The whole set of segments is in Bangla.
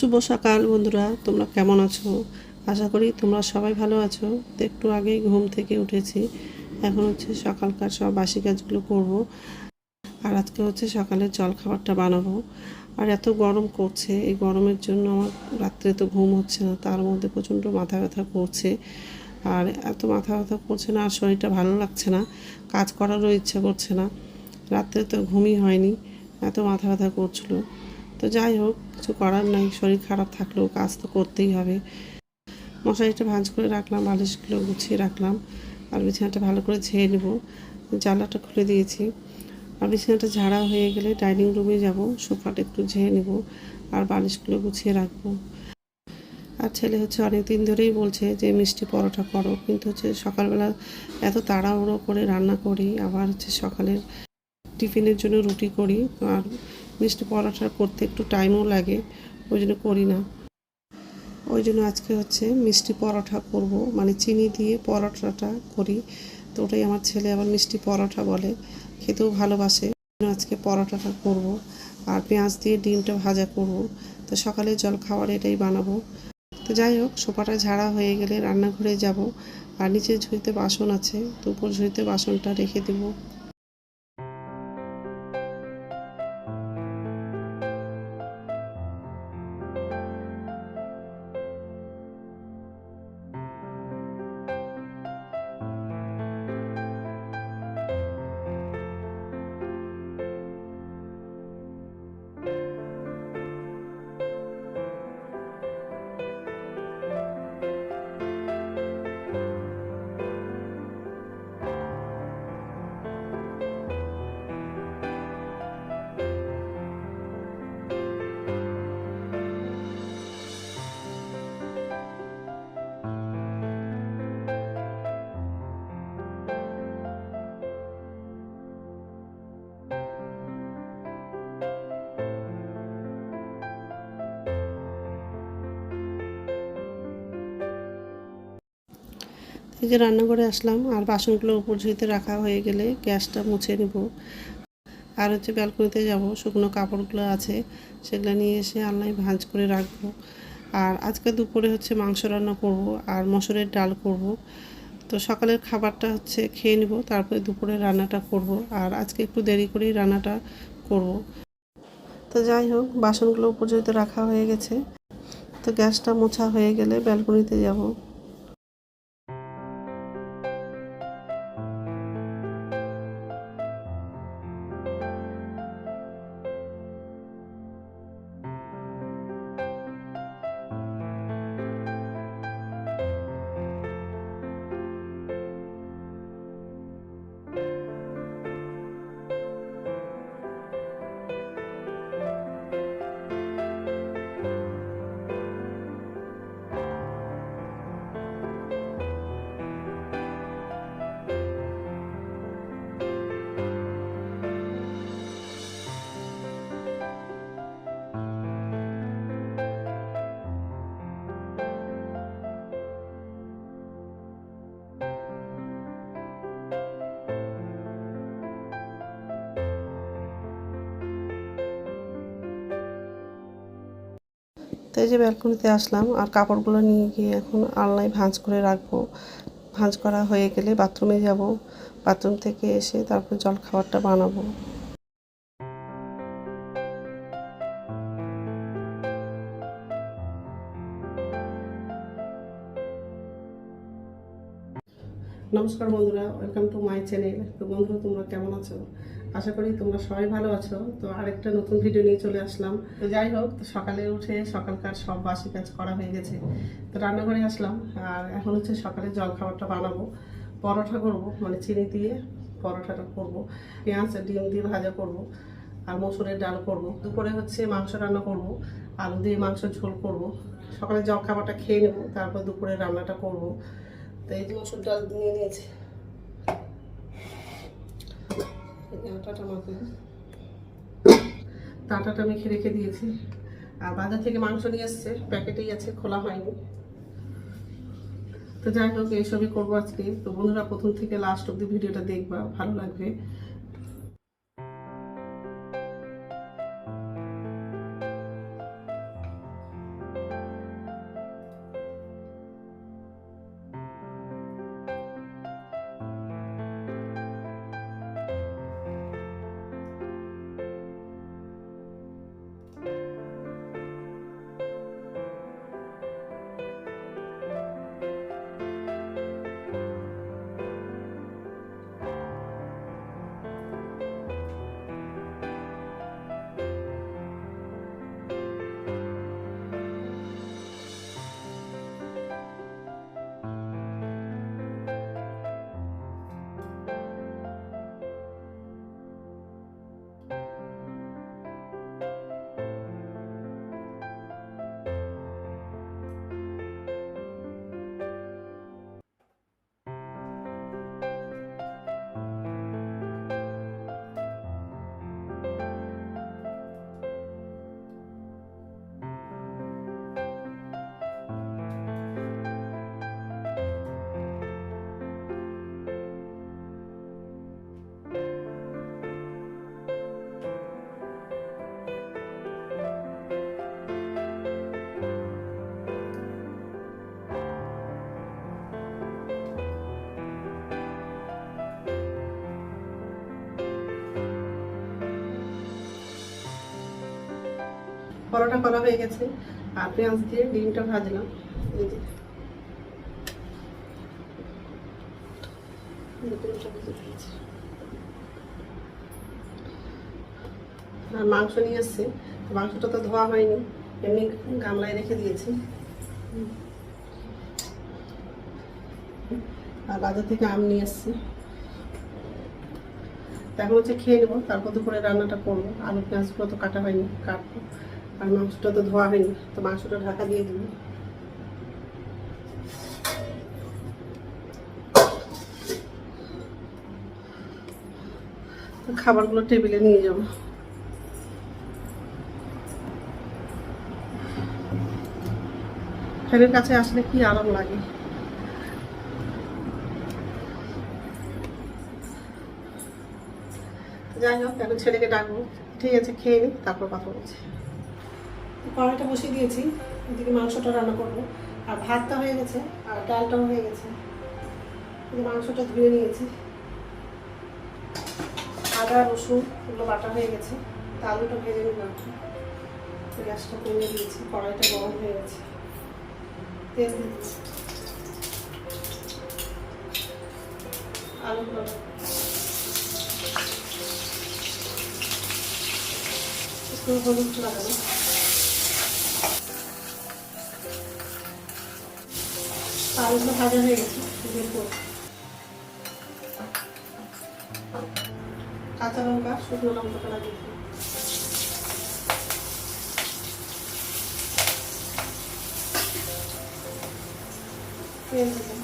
শুভ সকাল বন্ধুরা, তোমরা কেমন আছো? আশা করি তোমরা সবাই ভালো আছো। তো একটু আগেই ঘুম থেকে উঠেছি। এখন হচ্ছে সকালকার সব বাসি কাজগুলো করব। আর আজকে হচ্ছে সকালের জল খাবারটা বানাবো। আর এত গরম করছে, এই গরমের জন্য আমার রাত্রে তো ঘুম হচ্ছে না, তার মধ্যে প্রচণ্ড মাথা ব্যথা করছে। আর এত মাথা ব্যথা করছে না, আর শরীরটা ভালো লাগছে না, কাজ করারও ইচ্ছা করছে না। রাত্রে তো ঘুমই হয়নি, এত মাথা ব্যথা করছিল। তো যাই হোক, কিছু করার নাই, শরীর খারাপ থাকলেও কাজ তো করতেই হবে। মশারিটা ভাঁজ করে রাখলাম, বালিশগুলো গুছিয়ে রাখলাম, আর বিছানাটা ভালো করে ঝেড়ে নেব। জ্বালাটা খুলে দিয়েছি। আর বিছানাটা ঝাড়া হয়ে গেলে ডাইনিং রুমে যাব, সোফাটা একটু ঝেড়ে নেব, আর বালিশগুলো গুছিয়ে রাখব। আর ছেলে হচ্ছে অনেক দিন ধরেই বলছে যে, মিষ্টি পরোটা করো। কিন্তু হচ্ছে সকালবেলা এত তাড়াহুড়ো করে রান্না করি, আবার হচ্ছে সকালের টিফিনের জন্য রুটি করি, আর মিষ্টি পরোটা করতে একটু টাইমও লাগে, ওই জন্য করি না। ওই জন্য আজকে হচ্ছে মিষ্টি পরোটা করব মানে চিনি দিয়ে পরোটাটা করি। তো ওটাই আমার ছেলে আবার মিষ্টি পরোটা বলে, খেতেও ভালোবাসে। আজকে পরোটাটা করব আর পেঁয়াজ দিয়ে ডিমটা ভাজা করব। তো সকালে জল খাওয়ার এটাই বানাবো। তো যাই হোক, সোফাটা ঝাড়া হয়ে গেলে রান্নাঘরে যাব। আর নিচের ঝুড়িতে বাসন আছে, তো উপর ঝুড়িতে বাসনটা রেখে দেবো। এই যে রান্নাঘরে আসলাম, আর বাসনগুলো উপর রাখা হয়ে গেলে গ্যাসটা মুছে নেব। আর হচ্ছে ব্যালকনিতে যাব, শুকনো কাপড়গুলো আছে, সেগুলো নিয়ে এসে আলনায় ভাঁজ করে রাখব। আর আজকে দুপুরে হচ্ছে মাংস রান্না করব আর মসুরের ডাল করব। তো সকালের খাবারটা হচ্ছে খেয়ে নিব, তারপরে দুপুরে রান্নাটা করব। আর আজকে একটু দেরি করেই রান্নাটা করব। তো যাই হোক, বাসনগুলো উপর ঝুঁইতে রাখা হয়ে গেছে। তো গ্যাসটা মোছা হয়ে গেলে ব্যালকনিতে যাব। তো এই যে ব্যালকনিতে আসলাম আর কাপড়গুলো নিয়ে গিয়ে এখন আলনায় ভাঁজ করে রাখব। ভাঁজ করা হয়ে গেলে বাথরুমে যাব। বাথরুম থেকে এসে তারপর জল খাবারটা বানাবো। নমস্কার বন্ধুরা, ওয়েলকাম টু মাই চ্যানেল। তো বন্ধুরা, তোমরা কেমন আছো? আশা করি তোমরা সবাই ভালো আছো। তো আরেকটা নতুন ভিডিও নিয়ে চলে আসলাম। তো যাই হোক, তো সকালে উঠে সকালকার সব বাসি কাজ করা হয়ে গেছে। তো রান্নাঘরে আসলাম, আর এখন হচ্ছে সকালে জল খাবারটা বানাবো। পরোটা করব মানে চিনি দিয়ে পরোটাটা করব। পেঁয়াজ, ডিম দিয়ে ভাজা করব, আর মসুরের ডাল করব। দুপুরে হচ্ছে মাংস রান্না করব, আলু দিয়ে মাংস ঝোল করব। সকালে জল খাবারটা খেয়ে নেব, তারপর দুপুরে রান্নাটা করব। তো এই মসুর ডাল নিয়ে নিয়েছি এই আটাটা মাখে তো মেখে রেখে দিয়েছি। আর বাজার থেকে মাংস নিয়ে এসছে, প্যাকেটেই আছে, খোলা হয়নি। তো যাই হোক, এইসবই করব আজকে। তো বন্ধুরা, প্রথম থেকে লাস্ট অব্দি ভিডিওটা দেখবা, ভালো লাগবে। পরোটা করা হয়ে গেছে। আর পেঁয়াজ দিয়ে ডিমটা ভাজলাম। আর মাংস নিয়ে এসছে। মাংসটা তো ধোয়া হয়নি। এমনি গামলায় রেখে দিয়েছি। আর বাজার থেকে আম নিয়ে এসছি। এখন হচ্ছে খেয়ে নেব। তারপর দুপুরে রান্নাটা করব। আলু পেঁয়াজগুলো তো কাটা হয়নি, কাটবো। আর মাংসটা তো ধোয়া হয়নি তো মাংসটা ঢাকা দিয়ে দিবি। খাবারগুলো টেবিলে নিয়ে যাব। ফ্যানের কাছে আসলে কি আরাম লাগে? যাই হোক, এখন ছেলেকে ডাকবো। ঠিক আছে, খেয়ে নিই তারপর কথা বলছি। কড়াইটা বসিয়ে দিয়েছি, এদিকে মাংসটা রান্না করব। আর ভাতটা হয়ে গেছে, আর ডালটাও হয়ে গেছে। মাংসটা ধুয়ে নিয়েছি। আদা, রসুন, এগুলো বাটা হয়ে গেছে। আলুটা ভেজে নিলাম। গ্যাসটা কমিয়ে দিয়েছি, কড়াইটা গরম হয়ে গেছে। তেল দিয়েছি আলুগুলো একটু হলুদ লাগানো আলুগুলো ভাজা হয়ে গেছে দেখব কাঁচা লঙ্কা, শুকনো লঙ্কাটা লাগিয়ে দিই। তেল দিলাম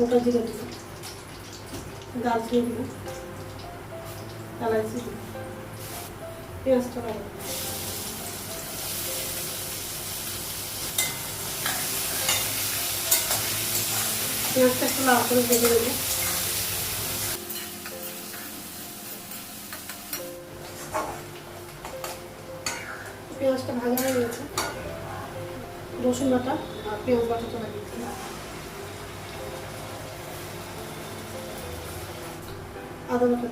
ওটা জিরে দিলাম দারচিনি দিলাম এলাইচি দিলাম পেঁয়াজটা পেঁয়াজটা একটু লাল করে ভেজে পেঁয়াজটা ভাজা হয়ে গেছে। রসুন বাটা আর পেঁয়াজ বাটাটা লাগিয়েছি আদা বাটা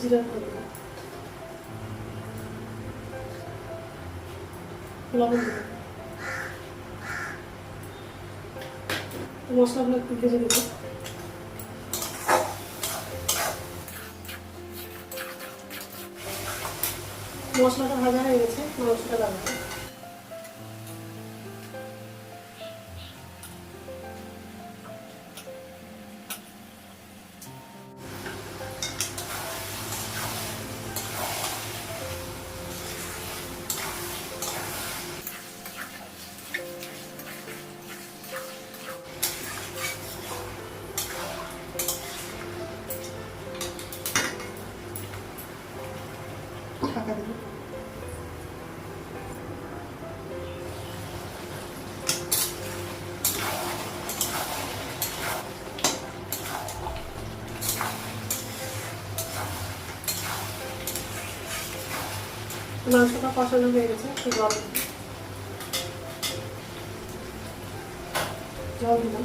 জিরা দিলাম মশলাটা ভাজা হয়ে গেছে মাংসটা লাগাবো ঢাকা দেবো মাংসটা কষানো হয়ে গেছে একটু জল। জল দিলাম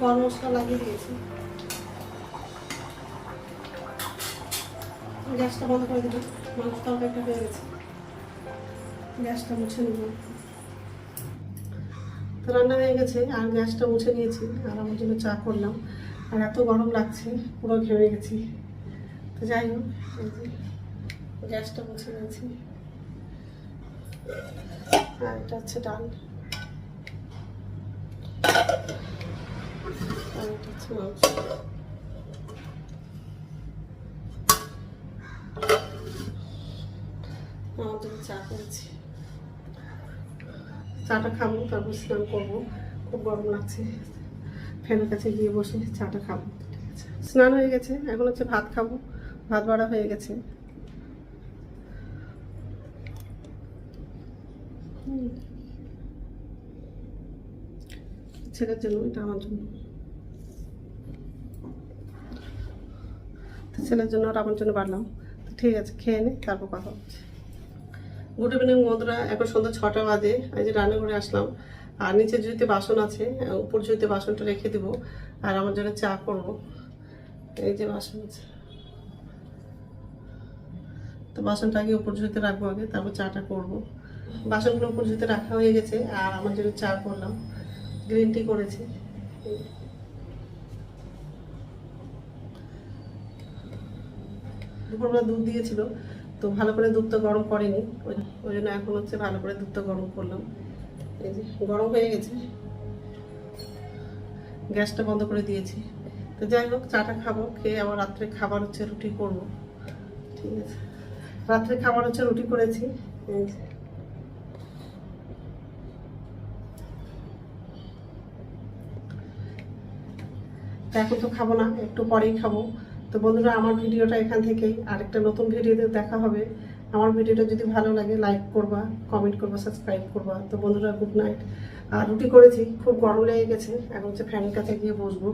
গরম মশলা লাগিয়ে দিয়েছি। গ্যাসটা বন্ধ করে দিলাম মাংস তরকারিটা হয়ে গেছে। গ্যাসটা মুছে নিব। তো রান্না হয়ে গেছে, আর গ্যাসটা মুছে নিয়েছি, আর আমার জন্য চা করলাম। আর এত গরম লাগছে, পুরো ঘেমে গেছি। তো যাই হোক গ্যাসটা মুছে নিয়েছি। আর এটা হচ্ছে ডাল। চা চাটা খাব, তারপর স্নান করব। খুব গরম লাগছে। ফ্যানের কাছে গিয়ে বসে চাটা খাব। স্নান হয়ে গেছে, এখন হচ্ছে ভাত খাব। ভাত বাড়া হয়ে গেছে। হুম। ছেলের জন্য, এটা আমার জন্য। ছেলের জন্য আর আমার জন্য বাড়লাম ঠিক আছে, খেয়ে নে, তারপর কথা হচ্ছে। গুড ইভিনিং বন্ধুরা, এখন সন্ধ্যা ছটা বাজে। আমি যে রান্নাঘরে আসলাম। আর নিচে জুইতে বাসন আছে উপর জুইতে বাসনটা রেখে দিব। আর আমার জন্য চা করব। এই যে বাসন আছে। তো বাসনটা আগে উপর জুইতে রাখব আগে, তারপর চাটা করব। বাসনগুলো উপর জুইতে রাখা হয়ে গেছে, আর আমার জন্য চা করলাম। গ্রিন টি করেছি। দুপুরবেলা দুধ দিয়েছিল, তো ভালো করে দুধটা গরম করেনি। ওই জন্য এখন হচ্ছে ভালো করে দুধটা গরম করলাম। এই যে, গরম হয়ে গেছে। গ্যাসটা বন্ধ করে দিয়েছি। তো যাই হোক, চাটা খাব, খেয়ে আবার রাত্রে খাবার হচ্ছে রুটি করব। ঠিক আছে। রাত্রে খাবার হচ্ছে রুটি করেছি। এই যে। তা এখন তো খাব না, একটু পরেই খাব। তো বন্ধুরা, আমার ভিডিওটা এখান থেকেই। আরেকটা নতুন ভিডিওতে দেখা হবে। আমার ভিডিওটা যদি ভালো লাগে লাইক করবা কমেন্ট করবা সাবস্ক্রাইব করবা। তো বন্ধুরা গুড নাইট আর রুটি করেছি, খুব গরম লেগে গেছে। এখন হচ্ছে ফ্যানের কাছে গিয়ে বসবো।